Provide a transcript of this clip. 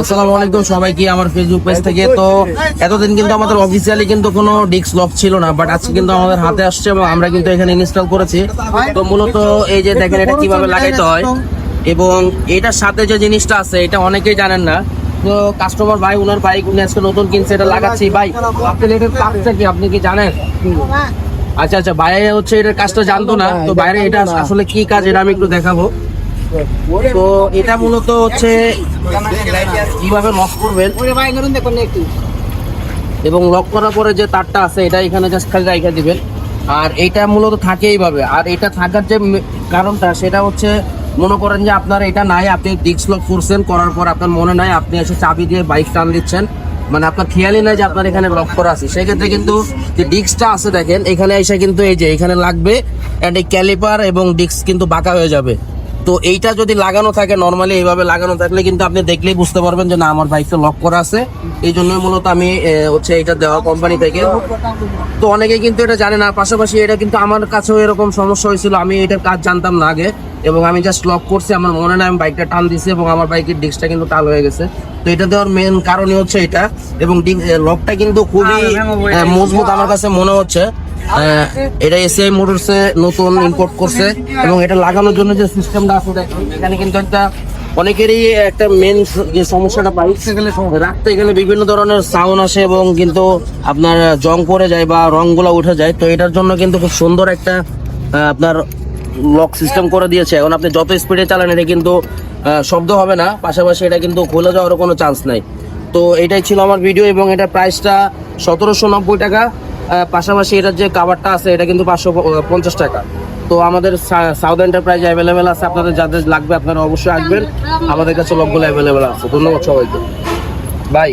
আসসালামু আলাইকুম সবাইকে আমার ফেসবুক পেজ থেকে তো এতদিন কিন্তু আমাদের অফিসিয়ালি কিন্তু কোনো ডিস্ক লক ছিল না বাট আজকে কিন্তু আমাদের হাতে আসছে এবং আমরা কিন্তু এখানে ইনস্টল করেছি। তো মূলত এই যে দেখেন এটা কীভাবে লাগাইতে হয় এবং এটার সাথে যে জিনিসটা আছে এটা অনেকেই জানেন না। তো কাস্টমার ভাই ওনার বাইক উনি আজকে নতুন কিনছে এটা লাগাচ্ছি। ভাই আপনি এটার কাজটা কি? আপনি কি জানেন? আচ্ছা আচ্ছা বাইরে হচ্ছে এটার কাজটা জানতো না। তো বাইরে এটা আসলে কি কাজ এটা আমি একটু দেখাবো। তো এটা মূলত হচ্ছে কীভাবে লক করবেন? এবং লক করার পরে যে তারটা আছে, এটা এখানে জাস্ট খালি রেখে দিবেন। আর এটা মূলত থাকে এইভাবে। আর এটা থাকার যে কারণটা, সেটা হচ্ছে মনে করেন যে আপনার এটা নাই, আপনি ডিস্ক লক করছেন, করার পর আপনার মনে নাই, আপনি এসে চাবি দিয়ে বাইক টান দিচ্ছেন। মানে আপনার খেয়ালই নাই যে আপনার এখানে লক করা আছে। সেক্ষেত্রে কিন্তু যে ডিস্কটা আছে দেখেন, এখানে এসে কিন্তু এই যে, এখানে লাগবে অ্যান্ড এই ক্যালিপার এবং ডিস্ক কিন্তু বাঁকা হয়ে যাবে। তো এইটা যদি লাগানো থাকে নর্মালি এইভাবে লাগানো থাকলে কিন্তু আপনি দেখলেই বুঝতে পারবেন যে না আমার বাইকটা লক করা আছে। এই জন্যই মূলত আমি হচ্ছে এটা দেওয়া কোম্পানি থেকে। তো অনেকে কিন্তু এটা জানে না পাশাপাশি এটা কিন্তু আমার কাছেও এরকম সমস্যা হয়েছিল। আমি এটার কাজ জানতাম না আগে এবং আমি জাস্ট লক করছি। আমার মনে নাই আমি বাইকটা টান দিছি এবং আমার বাইকের ডিস্কটা কিন্তু টাল হয়ে গেছে। তো এটা দেওয়ার মেন কারণই হচ্ছে এটা এবং লকটা কিন্তু খুবই মজবুত আমার কাছে মনে হচ্ছে। এটা এসিআই মোটরসে নতুন ইম্পোর্ট করছে এবং এটা লাগানোর জন্য যে সিস্টেমটা আছে এখানে কিন্তু একটা অনেকেরই একটা মেন যে সমস্যাটা পাই রাখতে গেলে বিভিন্ন ধরনের সাউন্ড আসে এবং কিন্তু আপনার জং পড়ে যায় বা রংগুলো উঠে যায়। তো এটার জন্য কিন্তু খুব সুন্দর একটা আপনার লক সিস্টেম করে দিয়েছে। এখন আপনি যত স্পিডে চালান, এটা কিন্তু শব্দ হবে না। পাশাপাশি এটা কিন্তু খুলে যাওয়ারও কোনো চান্স নাই। তো এটাই ছিল আমার ভিডিও এবং এটা প্রাইসটা সতেরোশো নব্বই টাকা। পাশাপাশি এটার যে কাভারটা আছে এটা কিন্তু পাঁচশো পঞ্চাশ টাকা। তো আমাদের সাউথ এন্টারপ্রাইজ অ্যাভেলেবেল আছে আপনাদের যাদের লাগবে আপনারা অবশ্যই আসবেন। আমাদের কাছে লোকগুলো অ্যাভেলেবেল আছে। ধন্যবাদ সবাইকে। বাই